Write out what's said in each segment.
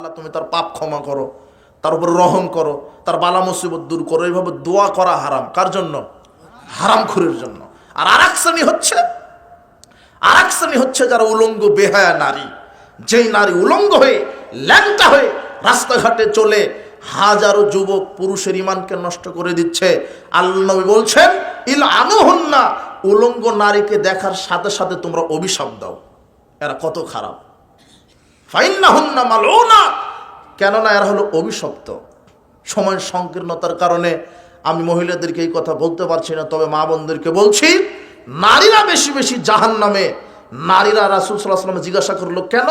আল্লাহ, তুমি তার পাপ ক্ষমা করো, তার উপর রহম করো, তার বালা মুসিবত দূর করো। এইভাবে দোয়া করা হারাম। কার জন্য? হারাম খুরের জন্য। আর আর এক শ্রেণি হচ্ছে আর এক শ্রেণি হচ্ছে যারা উলঙ্গ, বেহায়া নারী। যেই নারী উলঙ্গ হয়ে, ল্যাংটা হয়ে রাস্তাঘাটে চলে হাজারো যুবক পুরুষের ইমানকে নষ্ট করে দিচ্ছে। আল্লাহ বলছেন, ইল আনুহন না উলঙ্গ নারীকে দেখার সাথে সাথে তোমরা অভিশাপ দাও। এরা কত খারাপ। কেননা এরা হলো অভিশপ্ত। সময় সংকীর্ণতার কারণে আমি মহিলাদেরকে এই কথা বলতে পারছি না, তবে মা বোনদেরকে বলছি, নারীরা বেশি বেশি জাহান নামে নারীরা রাসুল সাল্লাহ সাল্লামে জিজ্ঞাসা করল, কেন?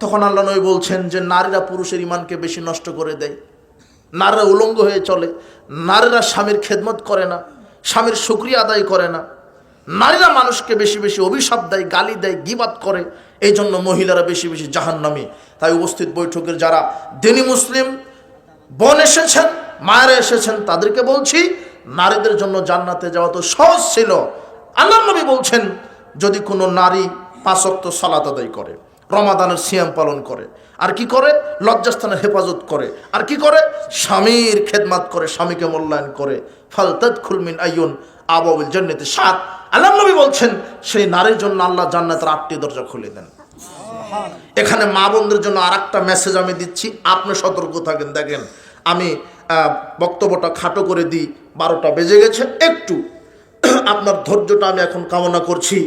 তখন আল্লাহ নবী বলছেন যে, নারীরা পুরুষের ইমানকে বেশি নষ্ট করে দেয়। নারীরা উলঙ্গ হয়ে চলে। নারীরা স্বামীর খেদমত করে না, স্বামীর সুক্রিয়া আদায় করে না। নারীরা মানুষকে বেশি বেশি অভিশাপ দেয়, গালি দেয়, গিবাদ করে। এই জন্য মহিলারা বেশি বেশি জাহান্নামী। তাই উপস্থিত বৈঠকের যারা দিনী মুসলিম বোন এসেছেন, মায়েরা এসেছেন, তাদেরকে বলছি, নারীদের জন্য জান্নাতে যাওয়া তো সহজ ছিল। আল্লাহ নবী বলছেন, যদি কোনো নারী পাঁচক্ত সালাত আদায় করে, রমাদানের সিয়াম পালন করে, আর কি করে? লজ্জাস্থানের হেফাজত করে, আর কি করে? স্বামীর খেদমাত করে, স্বামীকে মূল্যায়ন করে। ফালতাদ খুলমিন আইয়ুন আবাবুল জান্নাতে, সাত আল্লাহ নবী বলছেন, সেই নারীর জন্য আল্লাহ জান্নাতের আটটি দরজা খুলে দেন। এখানে মা বোনদের জন্য আর একটা মেসেজ আমি দিচ্ছি, আপনি সতর্ক থাকেন। দেখেন, আমি বক্তব্যটা খাটো করে দিই, বারোটা বেজে গেছে, একটু আপনার ধৈর্যটা আমি এখন কামনা করছি।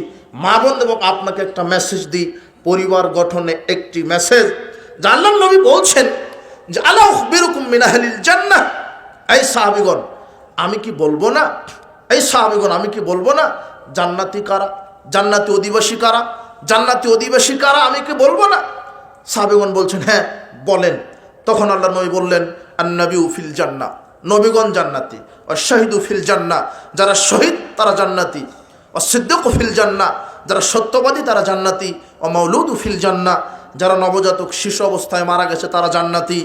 মা বোন এবং আপনাকে একটা মেসেজ দিই, পরিবার গঠনে একটি মেসেজ আল্লাহ নবী বলছেন যে আল্লাহ বিরকুম মিনাহালিল জান্নাহ? এই সাহাবিগণ, আমি কি বলব না? এই সাহাবিগণ, আমি কি বলব না? জান্নাতি কারা? জান্নাতি অধিবাসী কারা? জান্নাতি অধিবাসী কারা? আমি কি বলব না? সাহাবিগণ বলছেন হ্যাঁ বলেন। তখন আল্লাহ নবী বললেন আন্নাবি ফিল জান্না নবীগণ জান্নাতি। ও শহীদ ফিল জান্না যারা শহীদ তারা জান্নাতি। ও সিদ্দিক ফিল জান্না যারা সত্যবাদী তারা জান্নাতি। ও মৌলুদ ফিল জান্না যারা নবজাতক শিশু অবস্থায় মারা গেছে তারা জান্নাতি।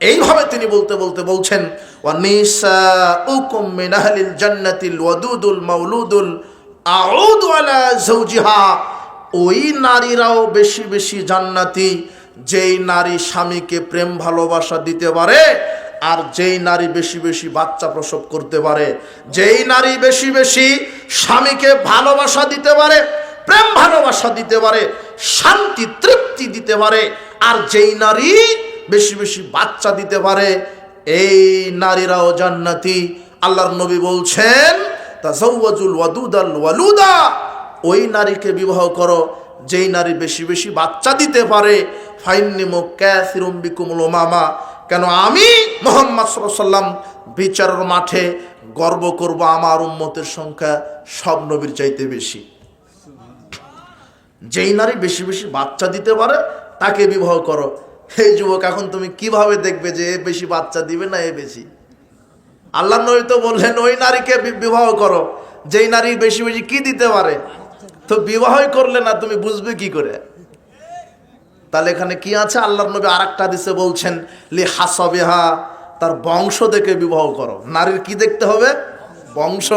এইভাবে তিনি বলতে বলতে বলছেন, ওয়ানিসাউকুম উকুম আহলিল জান্নাতিল ওয়াদুদুল মাউলুদুল আউদু আলা যাওজিহা। ওই নারীরাও বেশি বেশি জান্নাতি, যেই নারী স্বামীকে প্রেম ভালোবাসা দিতে পারে, আর যেই নারী বেশি বেশি বাচ্চা প্রসব করতে পারে, যেই নারী বেশি বেশি স্বামীকে ভালোবাসা দিতে পারে, প্রেম ভালোবাসা দিতে পারে, শান্তি, তৃপ্তি দিতে পারে, আর যেই নারী বেশি বেশি বাচ্চা দিতে পারে, এই নারীরাও জান্নাতি। আল্লাহর নবী বলছেন তাজাউয়াজুল ওয়াদুদাল ওয়ালুদা। ওই নারীকে বিবাহ করো, যেই নারী বেশি বেশি বাচ্চা দিতে পারে। ফাইন্নিমো ক্যাসিরুম বিকুমুল মামা কেন আমি মোহাম্মদ সাল্লাম বিচারের মাঠে গর্ব করব আমার উম্মতের সংখ্যা সব নবীর চাইতে বেশি। যেই নারী বেশি বেশি বাচ্চা দিতে পারে, তাকে বিবাহ করো। এই যুবক, এখন তুমি কীভাবে দেখবে যে এ বেশি বাচ্চা দিবে না এ বেশি? আল্লাহ নবী তো বললেন, ওই নারীকে বিবাহ করো। যেই নারী বেশি বেশি কি দিতে পারে? তো বিবাহই করলে না, তুমি বুঝবে কি করে? তাহলে এখানে কি আছে? আল্লাহর নবী আর একটা দিছে বলছেন, লি হাসাবিহা তার বংশ দেখে বিবাহ করো। নারীর কি দেখতে হবে? বংশ।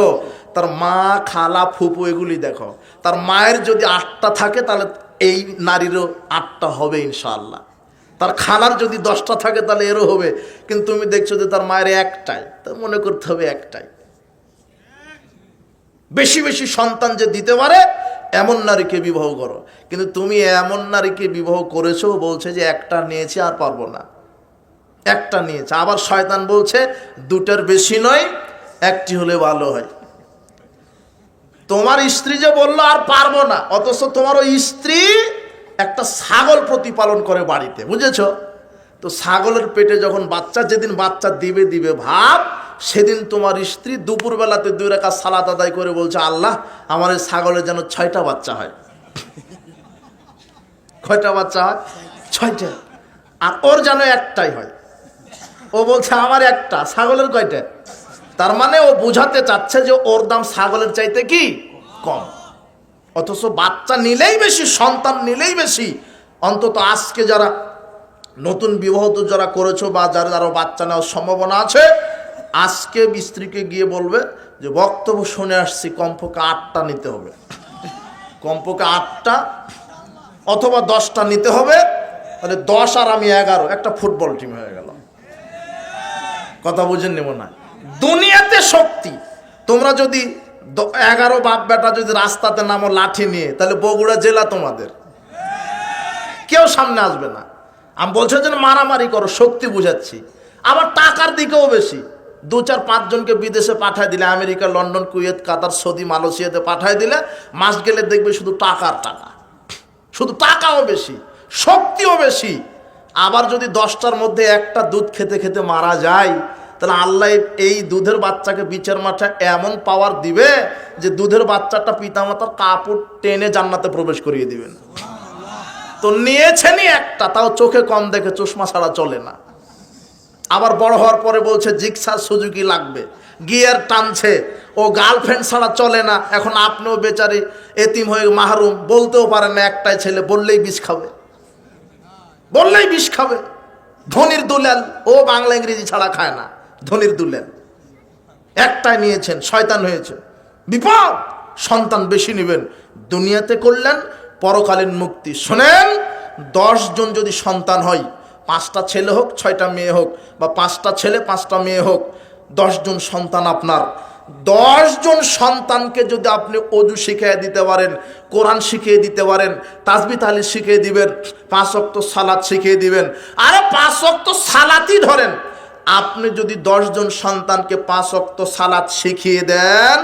তার মা, খালা, ফুপু, এগুলি দেখো। তার মায়ের যদি আটটা থাকে, তাহলে এই নারীরও আটটা হবে ইনশাআল্লাহ। তার খালার যদি দশটা থাকে তাহলে এরও হবে। কিন্তু তুমি দেখছ যে তার মায়ের একটাই তো মনে করতে হবে একটাই। বেশি বেশি সন্তান যে দিতে পারে, এমন নারীকে বিবাহ করো। কিন্তু তুমি এমন নারীকে বিবাহ করেছ, বলছে যে একটা নিয়েছে আর পারব না। একটা নিয়েছে। আবার শয়তান বলছে, দুটার বেশি নয়, একটি হলে ভালো হয়। তোমার স্ত্রী যে বলল আর পারব না, অথচ তোমার ওই স্ত্রী একটা ছাগল প্রতিপালন করে বাড়িতে, বুঝেছ? তো ছাগলের পেটে যখন বাচ্চা, যেদিন বাচ্চা দিবে দিবে ভাব, সেদিন তোমার স্ত্রী দুপুরবেলাতে দুই রেখা সালাত আদায় করে বলছে, আল্লাহ, আমার এই ছাগলের যেন ছয়টা বাচ্চা হয়। কয়টা বাচ্চা হয়? ছয়টা। আর ওর যেন একটাই হয়। ও বলছে, আমার একটা, ছাগলের কয়টা? তার মানে ও বুঝাতে চাচ্ছে যে ওর দাম ছাগলের চাইতে কি কম। অথচ বাচ্চা নিলেই বেশি, সন্তান নিলেই বেশি। অন্তত আজকে যারা নতুন বিবাহিত যারা করেছ বা যারা যারা বাচ্চা নেওয়ার সম্ভাবনা আছে, আজকে স্ত্রীকে গিয়ে বলবে যে, বক্তব্য শুনে আসছি, কমপক্ষে আটটা নিতে হবে। কমপক্ষে আটটা অথবা দশটা নিতে হবে, তাহলে দশ আর আমি এগারো, একটা ফুটবল টিম হয়ে গেল। কথা বুঝে নেব না দুনিয়াতে শক্তি। তোমরা যদি এগারো বাপ বেটা যদি রাস্তাতে নামো লাঠি নিয়ে, তাহলে বগুড়া জেলা তোমাদের। কেউ সামনে আসবে না। আমি বলছি যে মারামারি করো, শক্তি বুঝাচ্ছি। আবার টাকার দিকেও বেশি। দু চার পাঁচজনকে বিদেশে পাঠায় দিলে, America, London, Kuwait, Qatar, Saudi, মালয়েশিয়াতে পাঠায় দিলে, মাস গেলে দেখবে শুধু টাকার টাকা। শুধু টাকাও বেশি, শক্তিও বেশি। আবার যদি দশটার মধ্যে একটা দুধ খেতে খেতে মারা যায় তাহলে আল্লাহ এই দুধের বাচ্চাকে বিচার মাঠে এমন পাওয়ার দিবে যে দুধের বাচ্চাটা পিতামাতার কাপড় টেনে জান্নাতে প্রবেশ করিয়ে দিবেন। তো নিয়েছেনই একটা, তাও চোখে কম দেখে চশমা ছাড়া চলে না। আবার বড় হওয়ার পরে বলছে জিক্সার সুজুকি লাগবে। গিয়ার টানছে, ও গার্লফ্রেন্ড ছাড়া চলে না, এখন আপনিও বেচারি এতিম হয়ে মাহরুম, বলতেও পারে না একটাই ছেলে, বললেই বিষ খাবে। বললেই বিষ খাবে। ধনির দুলাল, ও বাংলা ইংরেজি ছাড়া খায় না। ধনির দুলেন একটাই নিয়েছেন, শয়তান হয়েছে। বিপদ! সন্তান বেশি নেবেন। দুনিয়াতে করলেন, পরকালীন মুক্তি। শোনেন জন যদি সন্তান হয়, পাঁচটা ছেলে হোক, ছয়টা মেয়ে হোক, বা পাঁচটা ছেলে, পাঁচটা মেয়ে হোক দশজন সন্তান আপনার। দশজন সন্তানকে যদি আপনি অজু শিখিয়ে দিতে পারেন, কোরআন শিখিয়ে দিতে পারেন, তাজবি তালি শিখিয়ে দিবেন, পাঁচ অক্ত সালাদ শিখিয়ে দিবেন। আরে পাঁচ অক্ত সালাতই ধরেন। আপনি যদি দশজন সন্তানকে পাঁচ অক্ত সালাদ শিখিয়ে দেন,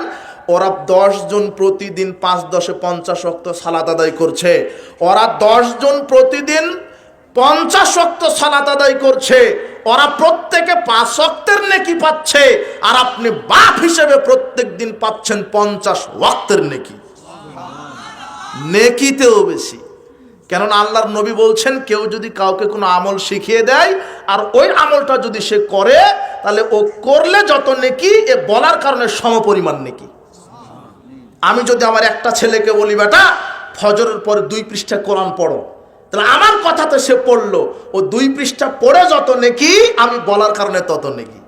ওরা দশজন প্রতিদিন পাঁচ দশে পঞ্চাশ অক্ত সালাদ আদায় করছে। ওরা দশজন প্রতিদিন পঞ্চাশ অক্ত সালাত আদায় করছে। ওরা প্রত্যেকে পাঁচ অক্তের নেকি পাচ্ছে। আর আপনি বাপ হিসেবে প্রত্যেক দিন পাচ্ছেন পঞ্চাশ ওয়াক্তের নেকি। নেকিতেও বেশি। কেননা আল্লাহর নবী বলছেন, কেউ যদি কাউকে কোনো আমল শিখিয়ে দেয়, আর ওই আমলটা যদি সে করে, তাহলে ও করলে যত নেকি, এ বলার কারণে সমপরিমাণ নেকি। আমি যদি আমার একটা ছেলেকে বলি, বেটা, ফজরের পরে দুই পৃষ্ঠা কোরআন পড়ো। তাহলে আমার কথাতে সে পড়ল। ও দুই পৃষ্ঠা পড়ে যত নেকি, আমি বলার কারণে তত নেকি।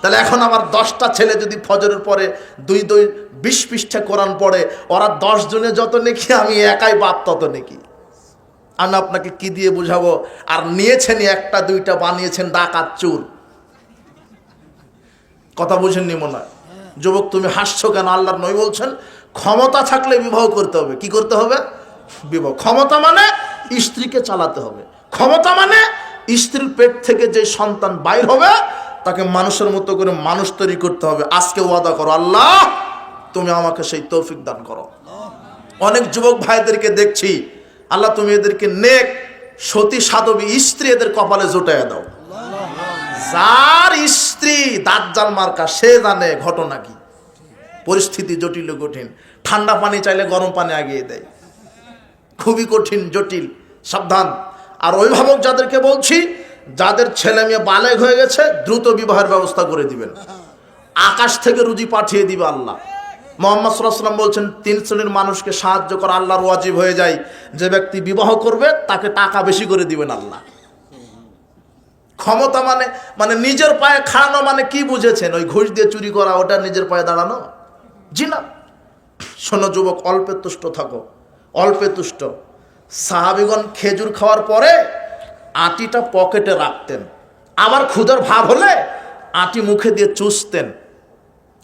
তাহলে এখন আমার দশটা ছেলে যদি ফজরের পরে দুই দুই বিশ পৃষ্ঠা কোরআন পড়ে, ওরা দশ জনে যত নেকি, আমি একাই বাপ তত নেকি। আমি আপনাকে কি দিয়ে বুঝাবো? আর নিয়েছেন একটা, দুইটা, বানিয়েছেন ডাকাত চুর। কথা বুঝেননি মনে হয়? যুবক, তুমি হাসছো কেন? আল্লাহর নই বলছেন, ক্ষমতা থাকলে বিবাহ করতে হবে। কি করতে হবে? বিবাহ। ক্ষমতা মানে স্ত্রীকে চালাতে হবে। ক্ষমতা মানে স্ত্রীর পেট থেকে যে সন্তান বাইর হবে, তাকে মানুষের মতো করে মানুষ তৈরি করতে হবে। আজকে ওয়াদা করো, আল্লাহ, তুমি আমাকে সেই তৌফিক দান করো। অনেক যুবক ভাইদেরকে দেখছি আল্লাহ তুমি এদেরকে নেক, সতী, সাধবী স্ত্রী এদের কপালে জোটাইয়া দাও। যার স্ত্রী দাজ্জাল মার্কা, সে জানে ঘটনা কি। পরিস্থিতি জটিল কঠিন। ঠান্ডা পানি চাইলে গরম পানি আগিয়ে দেয়। খুবই কঠিন, জটিল, সাবধান। আর অভিভাবক যাদেরকে বলছি, যাদের ছেলে মেয়ে বালেগ হয়ে গেছে, দ্রুত বিবাহের ব্যবস্থা করে দিবেন। আকাশ থেকে রুজি পাঠিয়ে দিবে আল্লাহ। মোহাম্মদ সাল্লাম বলছেন, তিন শ্রেণির মানুষকে সাহায্য করা আল্লাহর ওয়াজিব হয়ে যায়। যে ব্যক্তি বিবাহ করবে, তাকে টাকা বেশি করে দিবেন আল্লাহ। ক্ষমতা মানে মানে নিজের পায়ে খাড়ানো মানে কি বুঝেছেন? ওই ঘুষ দিয়ে চুরি করা, ওটা নিজের পায়ে দাঁড়ানো? জি না। শোনো যুবক, অল্পে তুষ্ট থাকো, অল্পে তুষ্ট। সাহাবিগণ খেজুর খাওয়ার পরে আটিটা পকেটে রাখতেন। আবার ক্ষুধার ভাব হলে আটি মুখে দিয়ে চুষতেন।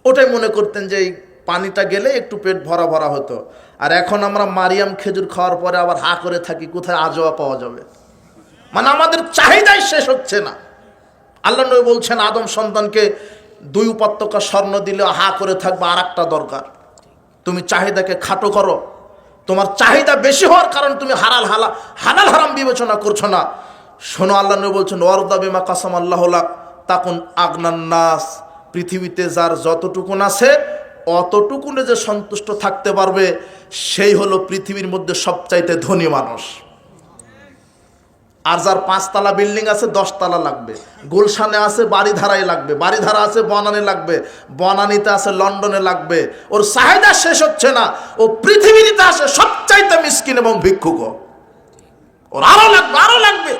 ওটাই মনে করতেন যে এই পানিটা গেলে একটু পেট ভরা ভরা হতো। আর এখন আমরা মারিয়াম খেজুর খাওয়ার পরে আবার হা করে থাকি, কোথায় আজোয়া পাওয়া যাবে? মানে আমাদের চাহিদাই শেষ হচ্ছে না। আল্লাহ নবী বলছেন, আদম সন্তানকে দুই উপত্যকা স্বর্ণ দিলে হা করে থাকবে আর একটা দরকার। তুমি চাহিদাকে খাটো করো। তোমার চাহিদা বেশি হওয়ার কারণ তুমি হারাল হালা, হালাল হারাম বিবেচনা করছ না। শোনো, আল্লাহ নবী বলছেন, ওয়ারদা বিমা কাসাম আল্লাহ তাকুন আগনান নাস। পৃথিবীতে যার যতটুকুন আছে অতটুকুনে যে সন্তুষ্ট থাকতে পারবে, সেই হলো পৃথিবীর মধ্যে সবচাইতে ধনী মানুষ। আর যার পাঁচতলা বিল্ডিং আছে, দশতলা লাগবে। গুলশানে আছে বাড়ি ধারায় লাগবে। বাড়ি ধারা আছে, বনানি লাগবে। বনানিতে আছে, লন্ডনে লাগবে। ওর চাহিদা শেষ হচ্ছে না। ও পৃথিবীতে আসে সবচাইতে মিসকিন এবং ভিক্ষুক। ওর আরও লাগবে আরও লাগবে।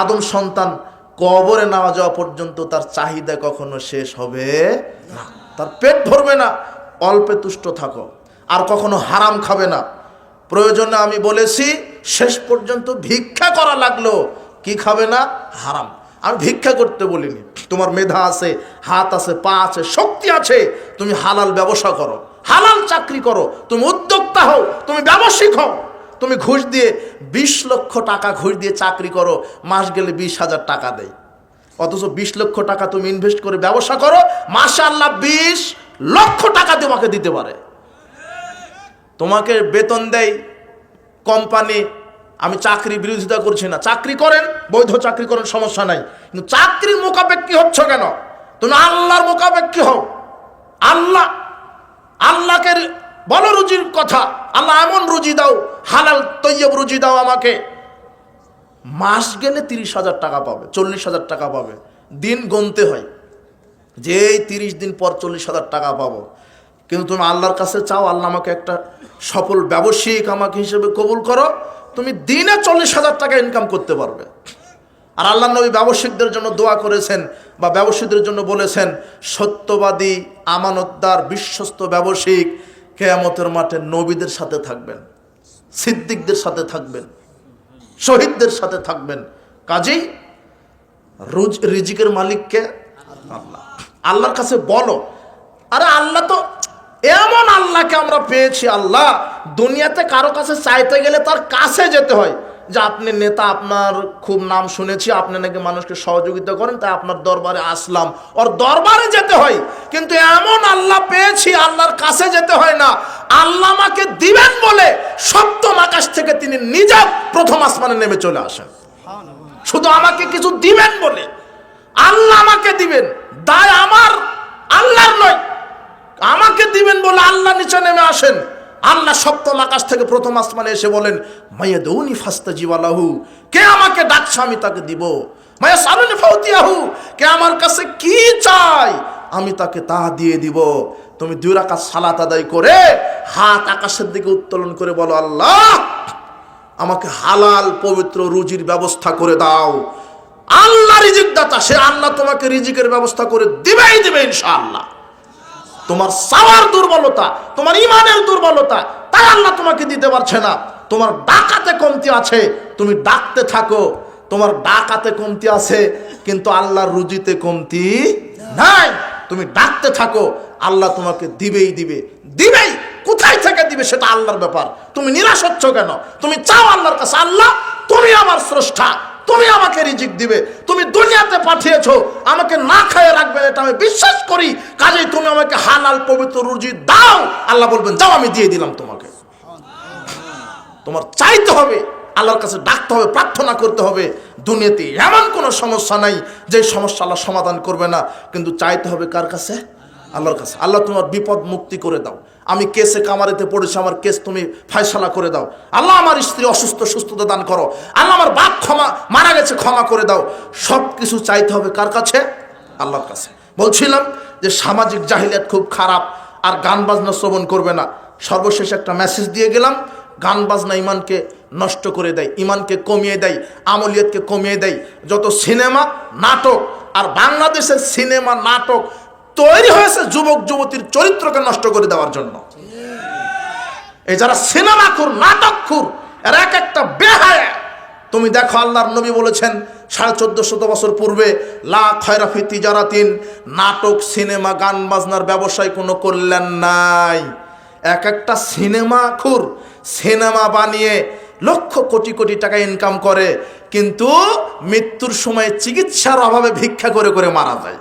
আদম সন্তান কবরে নেওয়া যাওয়া পর্যন্ত তার চাহিদা কখনো শেষ হবে না। তার পেট ভরবে না। অল্পে তুষ্ট থাকো। আর কখনো হারাম খাবে না। প্রয়োজনে আমি বলেছি, শেষ পর্যন্ত ভিক্ষা করা লাগল, কি খাবে না? হারাম। আমি ভিক্ষা করতে বলিনি। তোমার মেধা আছে, হাত আছে, পা আছে, শক্তি আছে। তুমি হালাল ব্যবসা করো। হালাল চাকরি করো। তুমি উদ্যোক্তা হও। তুমি ব্যবসায়িক হও। তুমি ঘুষ দিয়ে বিশ লক্ষ টাকা ঘুষ দিয়ে চাকরি করো, মাস গেলে বিশ হাজার টাকা দেয়। অথচ বিশ লক্ষ টাকা তুমি ইনভেস্ট করে ব্যবসা করো মাসে আল্লাহ বিশ লক্ষ টাকা তোমাকে দিতে পারে। তোমাকে বেতন দেয় কোম্পানি আমি চাকরি বিরোধিতা করছি না। চাকরি করেন, বৈধ চাকরি করেন, সমস্যা নাই। কিন্তু চাকরির মোকাবেক্ষি হচ্ছ কেন? তুমি আল্লাহর মোকাবেক্ষি হও। আল্লাহ, আল্লাহকে বলো রুজির কথা। আল্লাহ এমন রুজি দাও, হালাল, তৈয়ব রুজি দাও আমাকে। মাস গেলে তিরিশ হাজার টাকা পাবে, চল্লিশ হাজার টাকা পাবে। দিন গুনতে হয়। যে তিরিশ দিন পর চল্লিশ হাজার টাকা পাবো। কিন্তু তুমি আল্লাহর কাছে চাও, আল্লাহ আমাকে একটা সফল ব্যবসায়িক আমাকে হিসেবে কবুল করো। তুমি দিনে চল্লিশ হাজার টাকা ইনকাম করতে পারবে। আর আল্লাহ নবী ব্যবসায়িকদের জন্য দোয়া করেছেন বা ব্যবসায়ীদের জন্য বলেছেন, সত্যবাদী, আমানতদার, বিশ্বস্ত ব্যবসায়িক কেয়ামতের মাঠে নবীদের সাথে থাকবেন, সিদ্দিকদের সাথে থাকবেন, শহীদদের সাথে থাকবেন। কাজেই রুজ রিজিকের মালিককে আল্লাহ। আল্লাহর কাছে বলো, আরে আল্লাহ তো এমন আল্লাহকে আমরা পেয়েছি, আল্লাহ। দুনিয়াতে কারও কাছে চাইতে গেলে তার কাছে যেতে হয়। যে আপনি নেতা, আপনার খুব নাম শুনেছি, আপনি নাকি মানুষকে সহযোগিতা করেন, তাই আপনার দরবারে আসলাম। ওর দরবারে যেতে হয়, কিন্তু এমন আল্লাহ পেয়েছি, আল্লাহর কাছে যেতে হয় না। আল্লাহ আমাকে দিবেন বলে সপ্তম আকাশ থেকে তিনি নিজে প্রথম আসমানে নেমে চলে আসেন। শুধু আমাকে কিছু দিবেন বলে, আল্লাহ আমাকে দিবেন, দায় আমার, আল্লাহর নয়। আমাকে দিবেন বলে আল্লাহ নিচে নেমে আসেন। আল্লাহ সপ্তম আকাশ থেকে প্রথম আসমানে এসে বলেন মাইয়া দৌনি ফাস্তা জীবালাহু কে আমাকে ডাকছে আমি তাকে দিব? মায়া সালুনি ফাউতিয়াহু। কে আমার কাছে কি চাই আমি তাকে তা দিয়ে দিব। তুমি দুই রাকাত সালাত আদায় করে হাত আকাশের দিকে উত্তোলন করে বলো, আল্লাহ, আমাকে হালাল পবিত্র রুজির ব্যবস্থা করে দাও। আল্লাহ রিজিক দাতা সে আল্লাহ তোমাকে রিজিকের ব্যবস্থা করে দিবেই দিবে ইনশাআল্লাহ। তোমার সাওয়ার দুর্বলতা, তোমার ইমানের দুর্বলতা, তাই আল্লাহ তোমাকে দিতে পারছে না। তোমার ডাকাতে কমতি আছে, তুমি ডাকতে থাকো। তোমার ডাকাতে কমতি আছে, কিন্তু আল্লাহর রুজিতে কমতি নাই। তুমি ডাকতে থাকো, আল্লাহ তোমাকে দিবেই দিবে। দিবেই, কোথায় থেকে দিবে সেটা আল্লাহর ব্যাপার। তুমি নিরাশ হচ্ছ কেন? তুমি চাও আল্লাহর কাছে, আল্লাহ, তুমি আমার স্রষ্টা। তুমি আমাকে রিজিক দিবে, তুমি দুনিয়াতে পাঠিয়েছ, আমাকে না খাইয়ে রাখবে এটা আমি বিশ্বাস করি। কাজেই তুমি আমাকে হালাল, পবিত্র রুজি দাও। আল্লাহ বলবেন, যাও, আমি দিয়ে দিলাম তোমাকে। তোমার চাইতে হবে, আল্লাহর কাছে ডাকতে হবে, প্রার্থনা করতে হবে। দুনিয়াতে এমন কোনো সমস্যা নাই যে সমস্যা আল্লাহ সমাধান করবে না। কিন্তু চাইতে হবে কার কাছে? আল্লাহর কাছে। আল্লাহ তোমার বিপদ মুক্তি করে দাও। আমি কেসে কামারিতে পড়েছি, আমার কেস তুমি ফায়সালা করে দাও। আল্লাহ আমার স্ত্রী অসুস্থ, সুস্থতা দান করো। আল্লাহ আমার বাপ ক্ষমা, মারা গেছে, ক্ষমা করে দাও। সব কিছু চাইতে হবে কার কাছে? আল্লাহর কাছে। বলছিলাম যে সামাজিক জাহিলিয়াত খুব খারাপ, আর গান বাজনা শ্রবণ করবে না। সর্বশেষ একটা মেসেজ দিয়ে গেলাম, গান বাজনা ইমানকে নষ্ট করে দেয়, ইমানকে কমিয়ে দেয়, আমলিয়তকে কমিয়ে দেয়। যত সিনেমা, নাটক, আর বাংলাদেশের সিনেমা, নাটক তৈরি হয়েছে যুবক যুবতীর চরিত্রকে নষ্ট করে দেওয়ার জন্য। এই যারা সিনেমা খুর নাটক খুর এর এক একটা বেহায়া। তুমি দেখো আল্লাহর নবী বলেছেন, সাড়ে চোদ্দ শত বছর পূর্বে, লা খয়রাফি তিজারাতিন, নাটক, সিনেমা, গান, বাজনার ব্যবসায় কোনো কল্যাণ নাই। এক একটা সিনেমা খুর সিনেমা বানিয়ে লক্ষ কোটি কোটি টাকা ইনকাম করে, কিন্তু মৃত্যুর সময় চিকিৎসার অভাবে ভিক্ষা করে করে মারা যায়।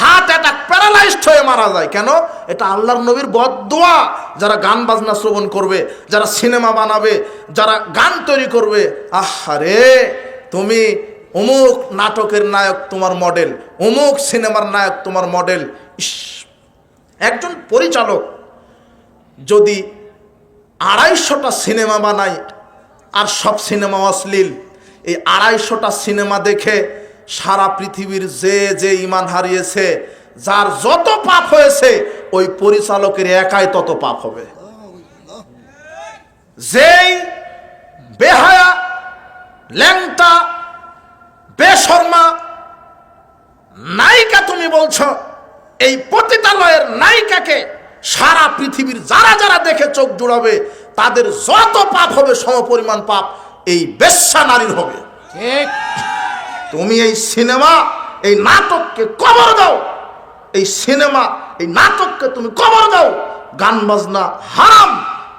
হার্ট অ্যাটাক প্যারালাইজড হয়ে মারা যায়। কেন? এটা আল্লাহর নবীর বদদোয়া। যারা গান বাজনা শ্রবণ করবে, যারা সিনেমা বানাবে, যারা গান তৈরি করবে, আহারে, তুমি অমুক নাটকের নায়ক তোমার মডেল, অমুক সিনেমার নায়ক তোমার মডেল। ইস, একজন পরিচালক যদি আড়াইশোটা সিনেমা বানায়, আর সব সিনেমা অশ্লীল, এই আড়াইশোটা সিনেমা দেখে সারা পৃথিবীর যে যে ইমান হারিয়েছে, যার যত পাপ হয়েছে, ওই পরিচালকের একাই তত পাপ হবে। যেই বেহায়া, ল্যাংটা, বেশর্মা, নায়িকা তুমি বলছ, এই পতিতালয়ের নায়িকাকে সারা পৃথিবীর যারা যারা দেখে চোখ জুড়াবে, তাদের যত পাপ হবে সমপরিমাণ পাপ এই বেশ্যা নারীর হবে। ঠিক। তুমি এই সিনেমা, এই নাটককে কবর দাও। এই সিনেমা, এই নাটককে তুমি কবর দাও। গান বাজনা হারাম।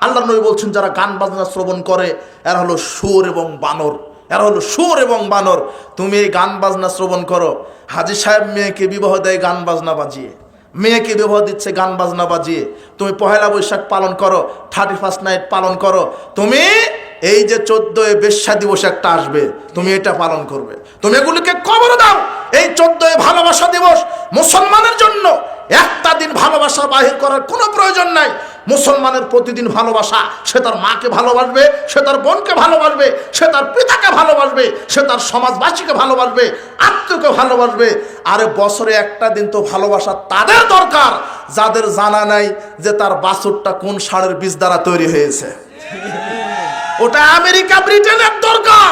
আল্লাহ নবী বলছেন, যারা গান বাজনা শ্রবণ করে, এরা হলো সুর এবং বানর। এরা হলো সুর এবং বানর। তুমি এই গান বাজনা শ্রবণ করো। হাজি সাহেব মেয়েকে বিবাহ দেয়, গান বাজনা বাজিয়ে। মেয়েকে বিবাহ দিচ্ছে, গান বাজনা বাজিয়ে। তুমি পহেলা বৈশাখ পালন করো থার্টি ফার্স্ট নাইট পালন করো। তুমি এই যে চোদ্দই বেশ্যা দিবস একটা আসবে, তুমি এটা পালন করবে। তুমি এগুলিকে কবর দাও। এই চোদ্দই ভালোবাসা দিবস মুসলমানের জন্য একটা দিন ভালোবাসা বাহির করার কোনো প্রয়োজন নাই। মুসলমানের প্রতিদিন ভালোবাসা, সে তার মাকে ভালোবাসবে, সে তার বোনকে ভালোবাসবে, সে তার পিতাকে ভালোবাসবে, সে তার সমাজবাসীকে ভালোবাসবে, আত্মীয়কে ভালোবাসবে। আরে বছরে একটা দিন তো ভালোবাসা তাদের দরকার, যাদের জানা নাই যে তার বাছুরটা কোন সারের বীজ দ্বারা তৈরি হয়েছে। ওটা আমেরিকা, ব্রিটেনের দরকার।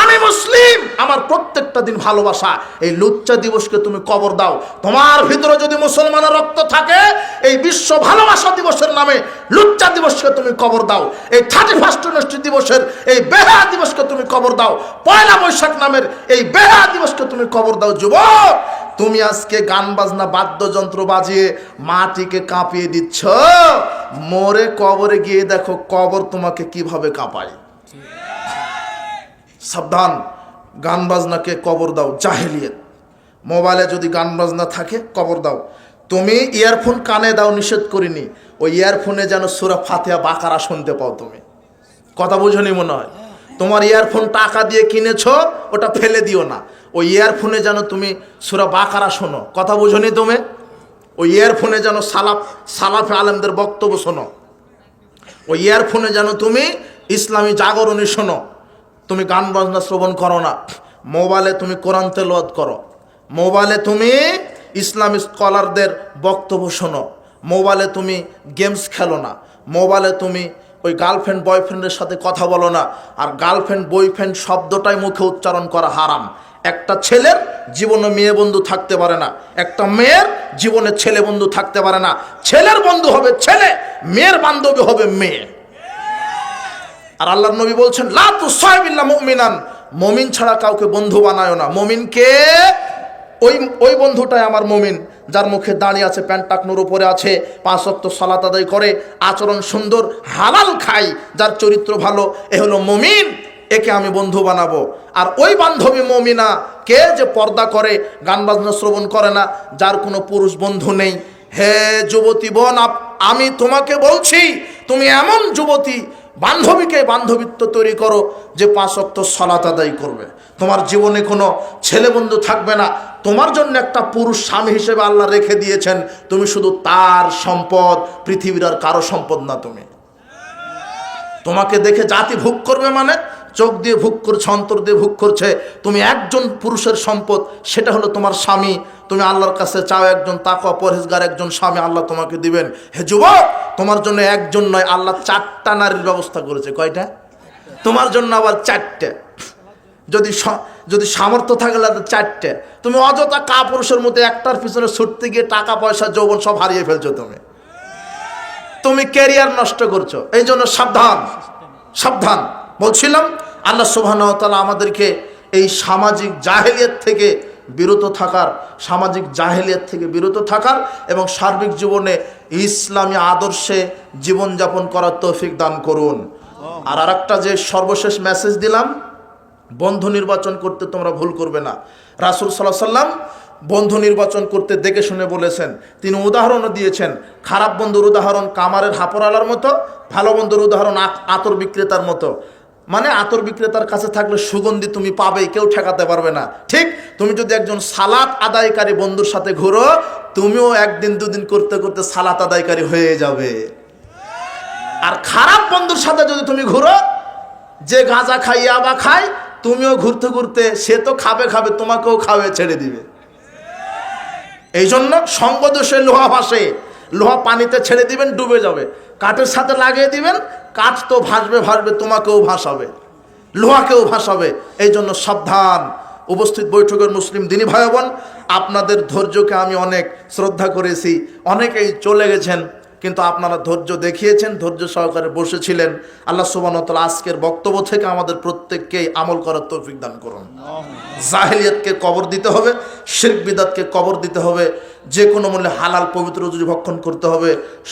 আমি মুসলিম। আমার প্রত্যেকটা দিন ভালোবাসা। এই লুচ্চা দিবসকে তুমি কবর দাও। তোমার ভিতরে যদি মুসলমানের রক্ত থাকে, এই বিশ্ব ভালোবাসা দিবসের নামে লুচ্চা দিবসকে তুমি কবর দাও। এই থার্টি ফার্স্ট ইউনিভার্সিটি দিবসের এই বেহা দিবসকে তুমি কবর দাও। পয়লা বৈশাখ নামের এই বেহা দিবসকে তুমি কবর দাও, যুবক। তুমি আজকে গান বাজনা, বাদ্যযন্ত্র বাজিয়ে মাটিকে কাঁপিয়ে দিচ্ছ। মোরে কবরে গিয়ে দেখো কবর তোমাকে কীভাবে কাঁপায়। সাবধান, গান বাজনাকে কবর দাও, জাহেলিয়ত। মোবাইলে যদি গান বাজনা থাকে, কবর দাও। তুমি ইয়ারফোন কানে দাও, নিষেধ করিনি। ওই ইয়ারফোনে যেন সুরা ফাতেহা, বাকারা শুনতে পাও তুমি। কথা বুঝনি মনে হয়? তোমার ইয়ারফোন টাকা দিয়ে কিনেছ, ওটা ফেলে দিও না। ওই ইয়ারফোনে যেন তুমি সুরা বাকারা শোনো। কথা বুঝনি তুমি? ওই ইয়ারফোনে যেন সালাফ, সালাফে আলেমদের বক্তব্য শোনো। ওই ইয়ারফোনে যেন তুমি ইসলামী জাগরণী শোনো। তুমি গান বাজনা শ্রবণ করো না। মোবাইলে তুমি কোরআন তেলাওয়াত করো। মোবাইলে তুমি ইসলামী স্কলারদের বক্তব্য শোনো। মোবাইলে তুমি গেমস খেলো না। মোবাইলে তুমি ওই গার্লফ্রেন্ড বয়ফ্রেন্ডের সাথে কথা বলো না। আর গার্লফ্রেন্ড বয়ফ্রেন্ড শব্দটাই মুখে উচ্চারণ করা হারাম। একটা ছেলের জীবনে মেয়ে বন্ধু থাকতে পারে না। একটা মেয়ের জীবনে ছেলে বন্ধু থাকতে পারে না। ছেলের বন্ধু হবে ছেলে, মেয়ের বান্ধবী হবে মেয়ে। আর আল্লাহ নবী বলছেন, লা তুসাইবিল্লা মুমিনান। মমিন ছাড়া কাউকে বন্ধু বানায় না। মমিনকে ওই ওই বন্ধুটাই আমার মমিন, যার মুখে দাঁড়িয়ে আছে প্যান্ট টাকনোর উপরে আছে, পাঁচ অক্ত সালাত আদায় করে, আচরণ সুন্দর, হালাল খাই যার চরিত্র ভালো, এ হলো মমিন, একে আমি বন্ধু বানাবো। আর ওই বান্ধবী মমিনা, কে যে পর্দা করে, গান বাজনা শ্রবণ করে না, যার কোনো পুরুষ বন্ধু নেই। হে যুবতী বোন আমি তোমাকে বলছি, তুমি এমন যুবতী বান্ধবীকে বান্ধবিত্ব তৈরি করো যে পাঁচ অক্ত সলাত আদায় করবে। তোমার জীবনে কোনো ছেলে বন্ধু থাকবে না। তোমার জন্য একটা পুরুষ স্বামী হিসেবে আল্লাহ রেখে দিয়েছেন। তুমি শুধু তার সম্পদ, পৃথিবীর আর কারও সম্পদ না তুমি। তোমাকে দেখে জাতি ভোগ করবে মানে চোখ দিয়ে ভোগ করছে, অন্তর দিয়ে ভোগ করছে, তুমি একজন পুরুষের সম্পদ, সেটা হলো তোমার স্বামী। তুমি আল্লাহর কাছে চাও একজন তাকওয়া পরহেজগার, একজন স্বামী আল্লাহ তোমাকে দিবেন। হে যুবক, তোমার জন্য একজন নয়, আল্লাহ চারটা নারীর ব্যবস্থা করেছে। কয়টা? তোমার জন্য আবার চারটে। যদি যদি সামর্থ্য থাকে চারটে। তুমি অযথা কা পুরুষের মধ্যে একটার পিছনে ছুটতে গিয়ে টাকা, পয়সা, যৌবন সব হারিয়ে ফেলছো তুমি। তুমি ক্যারিয়ার নষ্ট করছ। এই জন্য সাবধান সাবধান। বলছিলাম আল্লাহ সুবহান আমাদেরকে এই সামাজিক জাহেলিয়ত থেকে বিরত থাকার, সামাজিক জাহেলিয়ত থেকে বিরত থাকার এবং সার্বিক জীবনে ইসলামী আদর্শে জীবনযাপন করার তৌফিক দান করুন। আর আরেকটা যে সর্বশেষ মেসেজ দিলাম, বন্ধু নির্বাচন করতে তোমরা ভুল করবে না। রাসুল সাল্লাহ সাল্লাম বন্ধু নির্বাচন করতে দেখে শুনে বলেছেন, তিনি উদাহরণও দিয়েছেন, খারাপ বন্ধুর উদাহরণ কামারের হাপড়ালার মতো, ভালো বন্ধুর উদাহরণ আতর বিক্রেতার মতো। মানে আতর বিক্রেতার কাছে থাকলে সুগন্ধি তুমি পাবে কেউ ঠেকাতে পারবে না। ঠিক, তুমি যদি একজন সালাত আদায়কারী বন্ধুর সাথে ঘুরো, তুমিও একদিন দুদিন করতে করতে সালাত আদায়কারী হয়ে যাবে। আর খারাপ বন্ধুর সাথে যদি তুমি ঘুরো, যে গাঁজা খাই ইয়াবা খায়, তুমিও ঘুরতে ঘুরতে সে তো খাবে খাবে, তোমাকেও খাবে ছেড়ে দিবে। এই জন্য সঙ্গদোষে লোহা ভাসে। লোহা পানিতে ছেড়ে দিবেন, ডুবে যাবে। কাঠের সাথে লাগিয়ে দিবেন, কাঠ তো ভাসবে ভাসবে, তোমাকেও ভাসাবে। লোহাকেও ভাসাবে। এই জন্য সাবধান। উপস্থিত বৈঠকের মুসলিম দিনী ভাই বোন, আপনাদের ধৈর্যকে আমি অনেক শ্রদ্ধা করেছি। অনেকেই চলে গেছেন কিন্তু আপনারা ধৈর্য দেখিয়েছেন, ধৈর্য সহকারে বসেছিলেন। আল্লাহ সুবান আজকের বক্তব্য থেকে আমাদের প্রত্যেককেই আমল করার তৌফিক দান করুন। জাহেলিয়াতকে কবর দিতে হবে, শিরক বিদাতকে কবর দিতে হবে, যে কোনো মূল্যে হালাল পবিত্র রুজি ভক্ষণ করতে হবে।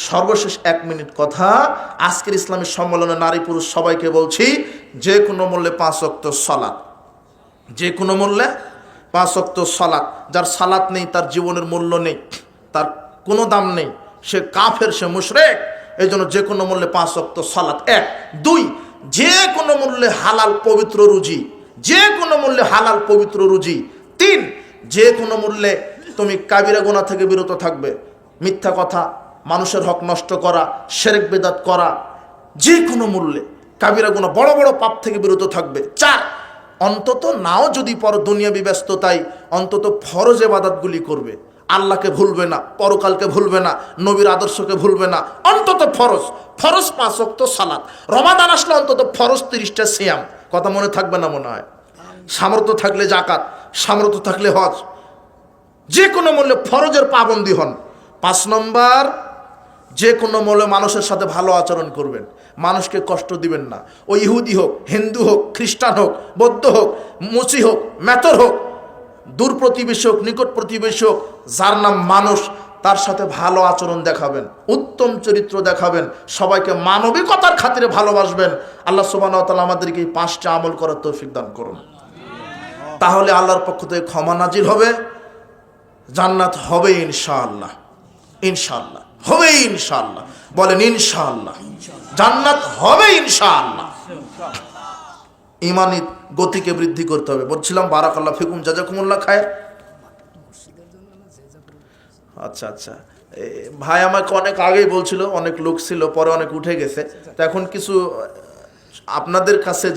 সর্বশেষ এক মিনিট কথা, আজকের ইসলামী সম্মেলনে নারী পুরুষ সবাইকে বলছি, যে কোনো মূল্যে পাঁচ অক্ত সলাৎ যে কোনো মূল্যে পাঁচ অক্ত সালাত। যার সালাত নেই, তার জীবনের মূল্য নেই, তার কোনো দাম নেই। সে কাফের, সে মুশরেক এই জন্য যে কোনো মূল্যে পাঁচ অক্ত সালাত। এক। দুই, যে কোনো মূল্যে হালাল পবিত্র রুজি। যে কোনো মূল্যে হালাল পবিত্র রুজি। তিন, যে কোনো মূল্যে তুমি কাবিরা গোনা থেকে বিরত থাকবে। মিথ্যা কথা, মানুষের হক নষ্ট করা সেরেক বেদাত করা, যে কোনো মূল্যে কাবিরা গুণা বড় বড় পাপ থেকে বিরত থাকবে। চার, অন্তত নাও যদি পর দুনিয়াবি ব্যস্ততায়, অন্তত ফরজ এবাদাতগুলি করবে। আল্লাহকে ভুলবে না, পরকালকে ভুলবে না, নবীর আদর্শকে ভুলবে না। অন্তত ফরজ ফরজ পাঁচক্ত সালাত। রমাদান আসলে অন্তত ফরজ তিরিশটা সিয়াম। কথা মনে থাকবে না মনে হয়? সামর্থ্য থাকলে জাকাত সামর্থ্য থাকলে হজ। যে কোনো মূল্যে ফরজের পাবন্দি হন। পাঁচ নম্বর যে কোনো মূল্যে মানুষের সাথে ভালো আচরণ করবেন। মানুষকে কষ্ট দিবেন না। ও ইহুদি হোক, হিন্দু হোক, খ্রিস্টান হোক, বৌদ্ধ হোক, মুসি হোক মেতর হোক দূর প্রতিবেশক, নিকট প্রতিবেশক, যার নাম মানুষ, তার সাথে ভালো আচরণ দেখাবেন, উত্তম চরিত্র দেখাবেন, সবাইকে মানবিকতার খাতিরে ভালোবাসবেন। আল্লাহ সুবান আমাদেরকে এই পাঁচটা আমল করার তৌফিক দান করুন। তাহলে আল্লাহর পক্ষ থেকে ক্ষমা নাজির হবে, জান্নাত হবে ইনশাআল্লাহ। ইনশাআল্লাহ, হবে ইনশাআল্লাহ। বলেন ইনশাআল্লাহ। জান্নাত হবে ইনশাআল্লাহ। ইমানি গতিকে বৃদ্ধি করতে হবে। বলছিলাম, বারাকাল্লাহ ফিকুম, জাজাকুমুল্লাহ খায় আচ্ছা আচ্ছা। ভাই আমাকে অনেক আগেই বলছিল, অনেক লোক ছিল, পরে অনেক উঠে গেছে। তো এখন কিছু, আপনাদের কাছে